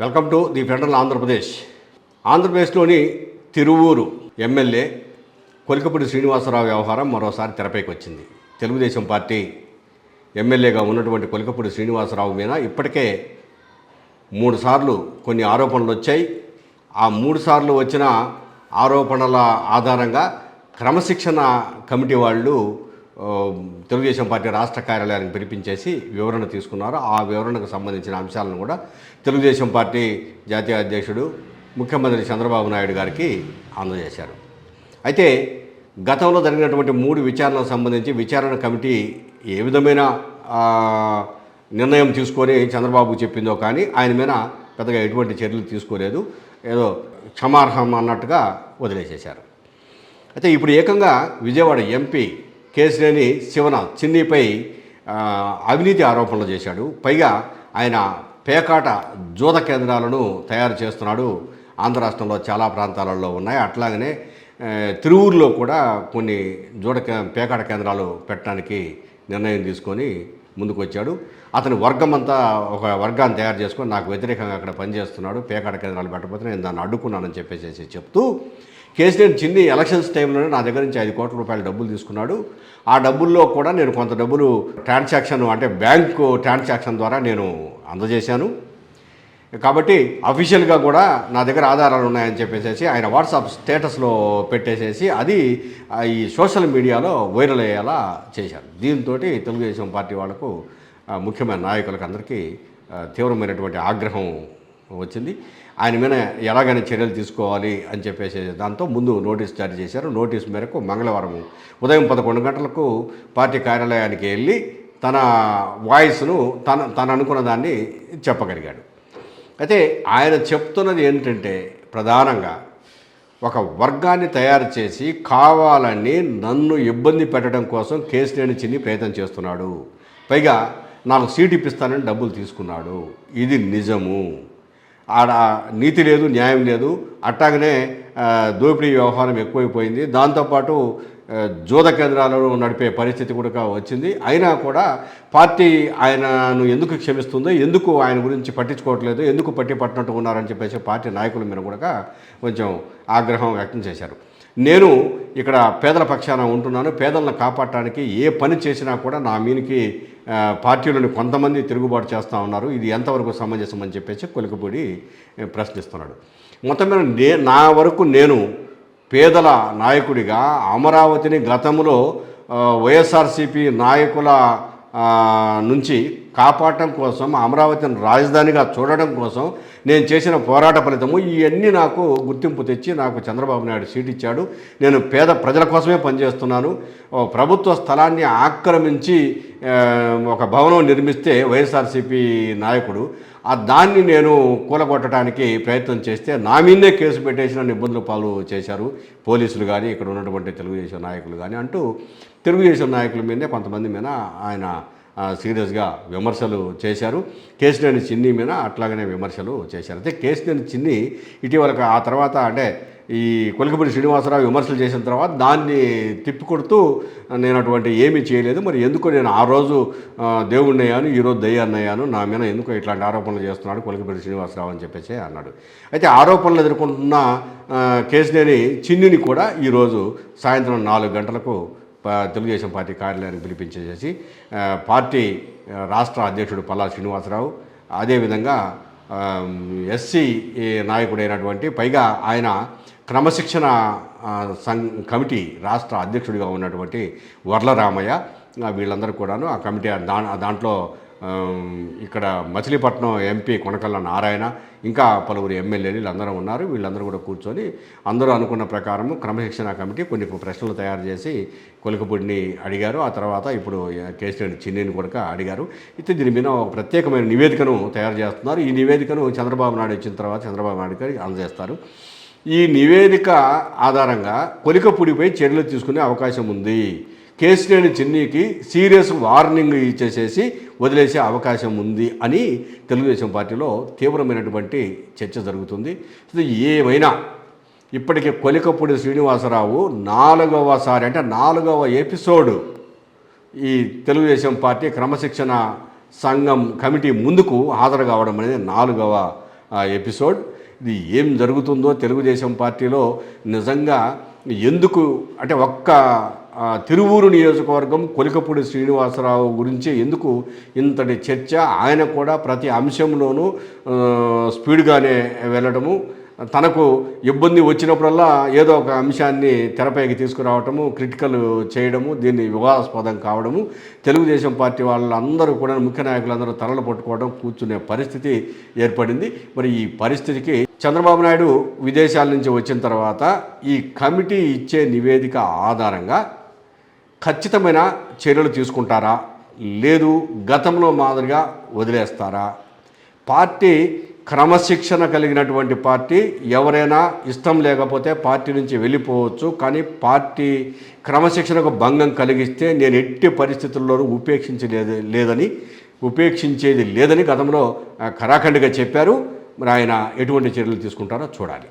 Welcome to the federal Andhra Pradesh. ఆంధ్రప్రదేశ్లోని Tiruvuru MLA Kolikapudi Srinivasarao వ్యవహారం మరోసారి తెరపైకి వచ్చింది తెలుగుదేశం పార్టీ ఎమ్మెల్యేగా ఉన్నటువంటి కొలికపూడి శ్రీనివాసరావు మీద ఇప్పటికే మూడు సార్లు కొన్ని ఆరోపణలు వచ్చాయి. ఆ మూడు సార్లు వచ్చిన ఆరోపణల ఆధారంగా క్రమశిక్షణ కమిటీ వాళ్ళు తెలుగుదేశం పార్టీ రాష్ట్ర కార్యాలయానికి పిలిపించేసి వివరణ తీసుకున్నారు. ఆ వివరణకు సంబంధించిన అంశాలను కూడా తెలుగుదేశం పార్టీ జాతీయ అధ్యక్షుడు ముఖ్యమంత్రి చంద్రబాబు నాయుడు గారికి అందజేశారు. అయితే గతంలో జరిగినటువంటి మూడు విచారణలకు సంబంధించి విచారణ కమిటీ ఏ విధమైన నిర్ణయం తీసుకొని చంద్రబాబు చెప్పిందో కానీ ఆయన మీద పెద్దగా ఎటువంటి చర్యలు తీసుకోలేదు. ఏదో క్షమార్హం అన్నట్టుగా వదిలేసేశారు. అయితే ఇప్పుడు ఏకంగా విజయవాడ ఎంపీ కేసినేని శివనాథ్ చిన్నీపై అవినీతి ఆరోపణలు చేశాడు. పైగా ఆయన పేకాట జూద కేంద్రాలను తయారు చేస్తున్నాడు. ఆంధ్ర రాష్ట్రంలో చాలా ప్రాంతాలలో ఉన్నాయి. అట్లాగనే తిరువురులో తిరువూరులో కూడా కొన్ని జూడ పేకాట కేంద్రాలు పెట్టడానికి నిర్ణయం తీసుకొని ముందుకు వచ్చాడు అతని వర్గం అంతా ఒక వర్గాన్ని తయారు చేసుకొని నాకు వ్యతిరేకంగా అక్కడ పనిచేస్తున్నాడు. పేకాట కేంద్రాలు పెట్టకపోతే నేను దాన్ని అడ్డుకున్నానని చెప్పేసి చెప్తూ కేసీఆర్ చిన్ని ఎలక్షన్స్ టైంలోనే నా దగ్గర నుంచి ఐదు కోట్ల రూపాయల డబ్బులు తీసుకున్నాడు. ఆ డబ్బుల్లో కూడా నేను కొంత డబ్బులు ట్రాన్సాక్షన్ అంటే బ్యాంకు ట్రాన్సాక్షన్ ద్వారా నేను అందజేశాను. కాబట్టి అఫీషియల్గా కూడా నా దగ్గర ఆధారాలు ఉన్నాయని చెప్పేసి ఆయన వాట్సాప్ స్టేటస్లో పెట్టేసేసి అది ఈ సోషల్ మీడియాలో వైరల్ అయ్యేలా చేశారు. దీంతో తెలుగుదేశం పార్టీ వాళ్ళకు ముఖ్యమైన నాయకులకు అందరికీ తీవ్రమైనటువంటి ఆగ్రహం వచ్చింది. ఆయన మీద ఎలాగైనా చర్యలు తీసుకోవాలి అని చెప్పేసి దాంతో ముందు నోటీస్ జారీ చేశారు. నోటీస్ మేరకు మంగళవారం ఉదయం పదకొండు గంటలకు పార్టీ కార్యాలయానికి వెళ్ళి తన వాయిస్ను తన తను అనుకున్న దాన్ని చెప్పగలిగాడు. అయితే ఆయన చెప్తున్నది ఏంటంటే ప్రధానంగా ఒక వర్గాన్ని తయారు చేసి కావాలని నన్ను ఇబ్బంది పెట్టడం కోసం కేసులేని చిన్ని ప్రయత్నం చేస్తున్నాడు. పైగా నాకు సీట్ ఇప్పిస్తానని డబ్బులు తీసుకున్నాడు. ఇది నిజము. ఆడ నీతి లేదు న్యాయం లేదు. అట్టాగనే దోపిడీ వ్యవహారం ఎక్కువైపోయింది. దాంతోపాటు జోద కేంద్రాలను నడిపే పరిస్థితి కూడా వచ్చింది. అయినా కూడా పార్టీ ఆయనను ఎందుకు క్షమిస్తుందో? ఎందుకు ఆయన గురించి పట్టించుకోవట్లేదు? ఎందుకు పట్టి పట్టినట్టు ఉన్నారని చెప్పేసి పార్టీ నాయకుల మీద కూడా కొంచెం ఆగ్రహం వ్యక్తం చేశారు. నేను ఇక్కడ పేదల పక్షాన ఉంటున్నాను. పేదలను కాపాడటానికి ఏ పని చేసినా కూడా నా మీనికి పార్టీలోని కొంతమంది తిరుగుబాటు చేస్తూ ఉన్నారు. ఇది ఎంతవరకు సమంజసం అని చెప్పేసి కొలికపూడి ప్రశ్నిస్తున్నాడు. మొత్తం మీద నే నా వరకు నేను పేదల నాయకుడిగా అమరావతిని గతంలో వైఎస్ఆర్సీపీ నాయకుల నుంచి కాపాడటం కోసం అమరావతిని రాజధానిగా చూడడం కోసం నేను చేసిన పోరాట ఫలితము. ఇవన్నీ నాకు గుర్తింపు తెచ్చి నాకు చంద్రబాబు నాయుడు సీట్ ఇచ్చాడు. నేను పేద ప్రజల కోసమే పనిచేస్తున్నాను. ప్రభుత్వ స్థలాన్ని ఆక్రమించి ఒక భవనం నిర్మిస్తే వైఎస్ఆర్సీపీ నాయకుడు ఆ దాన్ని నేను కూలగొట్టడానికి ప్రయత్నం చేస్తే నా మీదే కేసు పెట్టేసిన నిబంధనలు పాలు చేశారు. పోలీసులు కానీ ఇక్కడ ఉన్నటువంటి తెలుగుదేశం నాయకులు కానీ అంటూ తెలుగుదేశం నాయకుల మీదనే కొంతమంది మీద ఆయన సీరియస్గా విమర్శలు చేశారు. కేసినేని చిన్ని మీద అట్లాగనే విమర్శలు చేశారు. అయితే కేసినేని చిన్ని ఇటీవల ఆ తర్వాత అంటే ఈ కొలికపూడి శ్రీనివాసరావు విమర్శలు చేసిన తర్వాత దాన్ని తిప్పికొడుతూ నేను అటువంటి ఏమీ చేయలేదు. మరి ఎందుకు నేను ఆ రోజు దేవుణ్ణయ్యాను ఈరోజు దయ్యాన్నయ్యాను నా మీద ఎందుకు ఇట్లాంటి ఆరోపణలు చేస్తున్నాడు కొలికపూడి శ్రీనివాసరావు అని చెప్పేసి అన్నాడు. అయితే ఆరోపణలు ఎదుర్కొంటున్న కేసినేని చిన్నిని కూడా ఈరోజు సాయంత్రం నాలుగు గంటలకు తెలుగుదేశం పార్టీ కార్యాలయానికి పిలిపించేసేసి పార్టీ రాష్ట్ర అధ్యక్షుడు పల్లా శ్రీనివాసరావు అదేవిధంగా ఎస్సీ నాయకుడైనటువంటి పైగా ఆయన క్రమశిక్షణ ఆ, సం కమిటీ రాష్ట్ర అధ్యక్షుడిగా ఉన్నటువంటి వర్లరామయ్య వీళ్ళందరూ కూడాను ఆ కమిటీ దా దాంట్లో ఇక్కడ మచిలీపట్నం ఎంపీ కొనకల్ల నారాయణ ఇంకా పలువురు ఎమ్మెల్యేలు వీళ్ళందరూ ఉన్నారు. వీళ్ళందరూ కూడా కూర్చొని అందరూ అనుకున్న ప్రకారము క్రమశిక్షణ కమిటీ కొన్ని ప్రశ్నలు తయారు చేసి కొలికపూడిని అడిగారు. ఆ తర్వాత ఇప్పుడు కేసీఆర్ చిన్నిని కూడా అడిగారు. అయితే దీని మీద ఒక ప్రత్యేకమైన నివేదికను తయారు చేస్తున్నారు. ఈ నివేదికను చంద్రబాబు నాయుడు ఇచ్చిన తర్వాత చంద్రబాబు నాయుడు గారికి అందజేస్తారు. ఈ నివేదిక ఆధారంగా కొలికపూడిపై చర్యలు తీసుకునే అవకాశం ఉంది. కేసినేని చిన్నీకి సీరియస్ వార్నింగ్ ఇచ్చేసేసి వదిలేసే అవకాశం ఉంది అని తెలుగుదేశం పార్టీలో తీవ్రమైనటువంటి చర్చ జరుగుతుంది. ఏమైనా ఇప్పటికే కొలికపూడి శ్రీనివాసరావు నాలుగవసారి అంటే నాలుగవ ఎపిసోడ్ ఈ తెలుగుదేశం పార్టీ క్రమశిక్షణ సంఘం కమిటీ ముందుకు హాజరు కావడం అనేది నాలుగవ ఎపిసోడ్. ఇది ఏం జరుగుతుందో తెలుగుదేశం పార్టీలో నిజంగా ఎందుకు అంటే ఒక్క తిరువూరు నియోజకవర్గం కొలికపూడి శ్రీనివాసరావు గురించి ఎందుకు ఇంతటి చర్చ? ఆయన కూడా ప్రతి అంశంలోనూ స్పీడ్గానే వెళ్ళడము. తనకు ఇబ్బంది వచ్చినప్పుడల్లా ఏదో ఒక అంశాన్ని తెరపైకి తీసుకురావటము క్రిటికల్ చేయడము దీన్ని వివాదాస్పదం కావడము. తెలుగుదేశం పార్టీ వాళ్ళందరూ కూడా ముఖ్య నాయకులందరూ తలలు పట్టుకోవడం కూర్చునే పరిస్థితి ఏర్పడింది. మరి ఈ పరిస్థితికి చంద్రబాబు నాయుడు విదేశాల నుంచి వచ్చిన తర్వాత ఈ కమిటీ ఇచ్చే నివేదిక ఆధారంగా ఖచ్చితమైన చర్యలు తీసుకుంటారా? లేదు గతంలో మాదిరిగా వదిలేస్తారా? పార్టీ క్రమశిక్షణ కలిగినటువంటి పార్టీ ఎవరైనా ఇష్టం లేకపోతే పార్టీ నుంచి వెళ్ళిపోవచ్చు. కానీ పార్టీ క్రమశిక్షణకు భంగం కలిగిస్తే నేను ఎట్టి పరిస్థితుల్లోనూ ఉపేక్షించలేదు లేదని ఉపేక్షించేది లేదని గతంలో కరాఖండిగా చెప్పారు. మరి ఆయన ఎటువంటి చర్యలు తీసుకుంటారో చూడాలి.